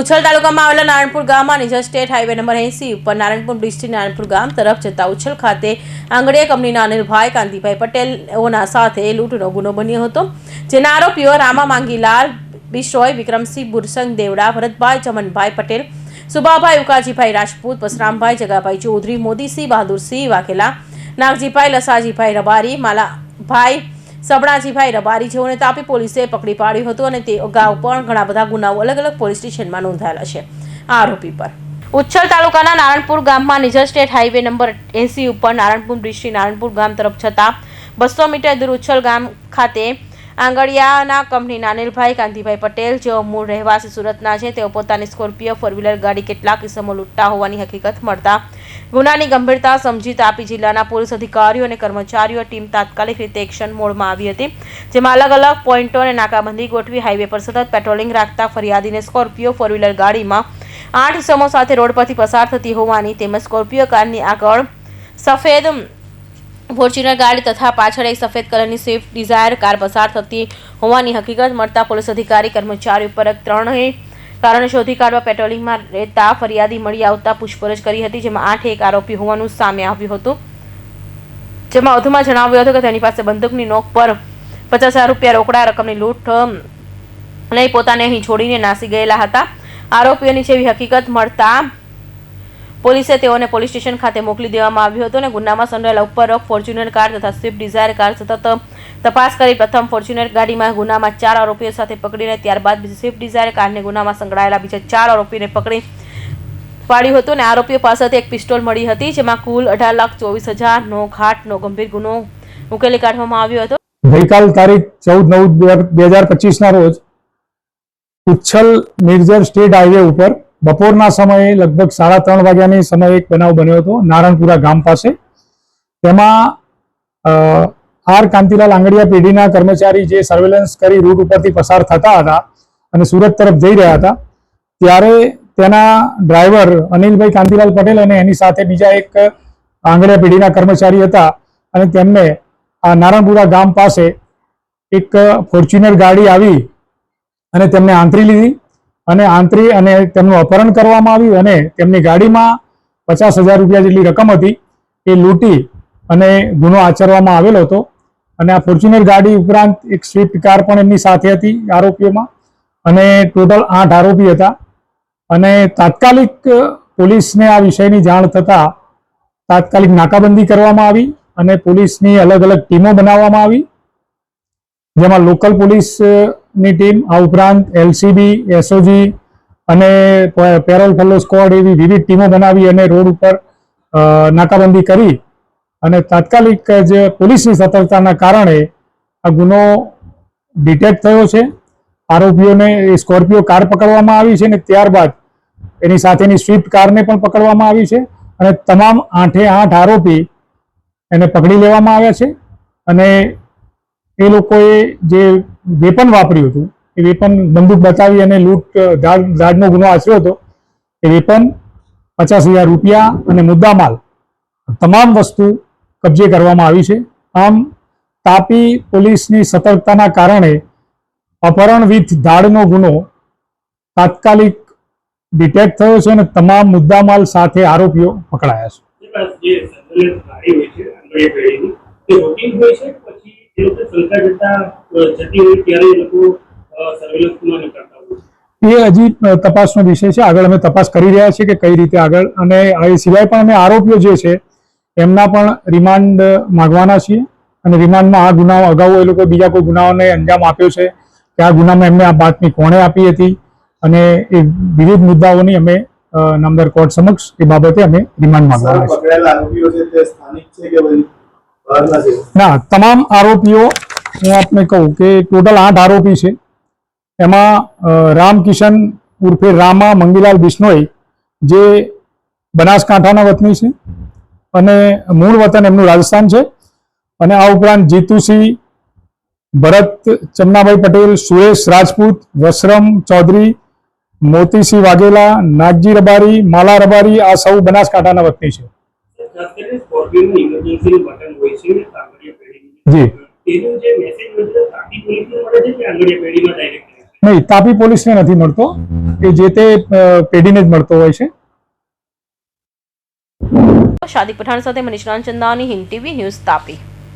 ઉછલ તાલુકામાં આવેલા નારણપુર ગામમાં નિઝર સ્ટેટ હાઈવે નંબર એંસી ઉપર નારણપુર બ્રિજથી નારણપુર ગામ તરફ જતા ઉછલ ખાતે આંગણીયા કંપનીના અનિલભાઈ કાંતિભાઈ પટેલઓના સાથે લૂંટનો ગુનો બન્યો હતો, જેના આરોપીઓ રામા માંગીલાલ બિશોય વિક્રમસિંહ, બુરસંગ દેવડા, ભરતભાઈ, ચમનભાઈ પટેલ, સુભાભાઈ ઉકાજીભાઈ રાજપૂત, પસરામભાઈ જગાભાઈ ચૌધરી, મોદીસિંહ બહાદુરસિંહ વાઘેલા, નાગજીભાઈ લસાજીભાઈ રબારી, માલાભાઈ સબણાજીભાઈ રબારી જેઓને તાપી પોલીસે પકડી પાડ્યું હતું અને તે અગાઉ પણ ઘણા બધા ગુનાઓ અલગ અલગ પોલીસ સ્ટેશનમાં નોંધાયેલા છે. આ આરોપી પર. ઉચ્છલ તાલુકાના નારણપુર ગામમાં Nizar state highway number AC ઉપર નારણપુર બ્રિજથી નારણપુર ગામ તરફ જતા બસો મીટર દૂર ઉચ્છલ ગામ ખાતે આંગળિયાના કંપની નાનિલભાઈ કાંતિભાઈ પટેલ, જેઓ મૂળ રહેવાસી સુરતના છે, તેઓ પોતાની સ્કોર્પિયો ફોર વ્હીલર ગાડી, કેટલાક કિસ્સામાં લૂંટતા હોવાની હકીકત મળતા ગુનાની ગંભીરતા સમજી તાપી જિલ્લાના પોલીસ અધિકારીઓ અને કર્મચારીઓ ટીમ તાત્કાલિક રીતે એક્શન મોડમાં આવી હતી, જેમાં અલગ અલગ પોઈન્ટો અને નાકાબંધી ગોઠવી હાઈવે પર સતત પેટ્રોલિંગ રાખતા ફરિયાદીને સ્કોર્પિયો ફોર વ્હીલર ગાડીમાં આઠ ઇસમો સાથે રોડ પરથી પસાર થતી હોવાની તેમજ સ્કોર્પિયો કારની આગળ સફેદ ફોર્ચ્યુનર ગાડી તથા પાછળ એક સફેદ કલરની સ્વિફ્ટ ડિઝાયર કાર પસાર થતી હોવાની હકીકત મળતા પોલીસ અધિકારી કર્મચારી ઉપર ત્રણેય કારણે શોધી કાઢવા પેટ્રોલિંગમાં રહેતા ફરિયાદી મળી આવતા પૂછપરછ કરી હતી, જેમાં આઠ એક આરોપી હોવાનું સામે આવ્યું હતું. જેમાં વધુમાં જણાવ્યું હતું કે તેની પાસે બંદૂકની નોક પર પચાસ હજાર રૂપિયા રોકડા, રકમની લૂંટ લઈ પોતાને અહીં છોડીને નાસી ગયેલા હતા. આરોપીઓની જેવી હકીકત મળતા પોલીસે તેઓને પોલીસ સ્ટેશન ખાતે મોકલી દેવામાં આવ્યું હતું અને ગુનામાં સંડોવાયેલા ઉપરોક્ત ફોર્ચ્યુનર કાર તથા સ્વિફ્ટ ડિઝાયર કાર સતત તપાસ કરી પ્રથમ ફોર્ચ્યુનર ગાડીમાં ગુનામાં ચાર આરોપીઓ સાથે પકડીને ત્યારબાદ સ્વિફ્ટ ડિઝાયર કારને ગુનામાં સંકળાયેલા બીજા ચાર આરોપીને પકડી પાડ્યું હતું અને આરોપીઓ પાસેથી એક પિસ્તોલ મળી હતી, જેમાં કુલ અઢાર લાખ ચોવીસ હજારનો ઘાટનો ગંભીર ગુનો ઉકેલી કાઢવામાં આવ્યો હતો. ગઈકાલ તારીખ ચૌદ નવ બે હજાર પચીસના રોજ ઉચ્છલ નિર્જર સ્ટેટ હાઈવે ઉપર બપોરના સમયે લગભગ સાડા ત્રણ વાગ્યાની સમયે એક બનાવ બન્યો હતો, નારણપુરા ગામ પાસે. તેમાં આર કાંતિલાલ આંગડિયા પેઢીના કર્મચારી જે સર્વેલન્સ કરી રૂટ ઉપરથી પસાર થતા હતા અને સુરત તરફ જઈ રહ્યા હતા, ત્યારે તેના ડ્રાઈવર અનિલભાઈ કાંતિલાલ પટેલ અને એની સાથે બીજા એક આંગડિયા પેઢીના કર્મચારી હતા અને તેમને આ નારણપુરા ગામ પાસે એક ફોર્ચ્યુનર ગાડી આવી અને તેમને આંતરી લીધી. અને આંતરી અને તેમનું અપહરણ કરવામાં આવ્યું અને તેમની ગાડીમાં પચાસ હજાર રૂપિયા જેટલી રકમ હતી, એ લૂંટી અને ગુનો આચરવામાં આવેલો હતો. અને આ ફોર્ચ્યુનર ગાડી ઉપરાંત એક સ્વિફ્ટ કાર પણ એમની સાથે હતી આરોપીઓમાં. અને ટોટલ આઠ આરોપી હતા. અને તાત્કાલિક પોલીસને આ વિષયની જાણ થતાં તાત્કાલિક નાકાબંધી કરવામાં આવી અને પોલીસની અલગ અલગ ટીમો બનાવવામાં આવી. જેમાં લોકલ પોલીસની ટીમ આ ઉપરાંત એલસીબી, એસઓજી અને પેરોલ ફેલો સ્ક્વોડ એવી વિવિધ ટીમો બનાવી અને રોડ ઉપર નાકાબંધી કરી અને તાત્કાલિક જે પોલીસની સતર્કતાના કારણે આ ગુનો ડિટેક્ટ થયો છે. આરોપીઓને સ્કોર્પિયો કાર પકડવામાં આવી છે અને ત્યારબાદ એની સાથેની સ્વિફ્ટ કારને પણ પકડવામાં આવી છે અને તમામ આઠે આઠ આરોપી એને પકડી લેવામાં આવ્યા છે અને એ લોકોએ જે વેપન વાપર્યું હતું એ વેપન બંદૂક બતાવી અને લૂંટ ધાડ ધાડનો ગુનો આચર્યો હતો એ વેપન પચાસ હજાર રૂપિયા અને મુદ્દામાલ તમામ વસ્તુ કબજે કરવામાં આવી છે આમ તાપી પોલીસની સતર્કતાના કારણે અપહરણ વિથ ધાડનો ગુનો તાત્કાલિક ડિટેક્ટ થયો છે અને તમામ મુદ્દામાલ સાથે આરોપીઓ પકડાયા છે શંકા જતા જતી હોય ત્યારે એ લોકો સર્વેલન્સમાં નીકળતા હોય એ હજી તપાસનો વિષય છે. આગળ અમે તપાસ કરી રહ્યા છીએ કે કઈ રીતે આગળ. અને એ સિવાય પણ અમે આરોપીઓ જે છે એમના પણ રિમાન્ડ માંગવાના છીએ. અને રિમાન્ડમાં આ ગુનાઓ અગાઉ એ લોકો બીજા કોઈ ગુનાઓને અંજામ આપ્યો છે કે આ ગુનામાં એમને આ બાતમી કોણે આપી હતી. અને એ વિવિધ મુદ્દાઓની અમે નામદાર કોર્ટ સમક્ષ એ બાબતે અમે રિમાન્ડ માંગવાના છે ના, તમામ આરોપીઓ હું આપને કહું કે ટોટલ આઠ આરોપી છે. એમાં રામકિશન ઉર્ફે રામા મંગીલાલ બિશ્નોઈ, જે બનાસકાંઠાના વતની છે અને મૂળ વતન એમનું રાજસ્થાન છે. અને આ ઉપરાંત જીતુસિંહ, ભરત ચમનાભાઈ પટેલ, સુરેશ રાજપૂત, વસરમ ચૌધરી, મોતીસિંહ વાઘેલા, નાગજી રબારી, માલા રબારી આ સૌ બનાસકાંઠાના વતની છે. ખાસ કરીને સ્કોર્પિયોનું ઇમરજન્સીનું બટન હોય છે આંગળીયા પેઢીની. જી. તેનો જે મેસેજ હોય છે તાપી પોલીસને મળે છે કે આંગળીયા પેઢીમાં ડાયરેક્ટ નહીં તાપી પોલીસને નથી મળતો કે જે તે પેઢીને જ મળતો હોય છે. શાદી પઠાણ સાથે મનીષ ચંદાની હિન્દ ટીવી ન્યૂઝ તાપી.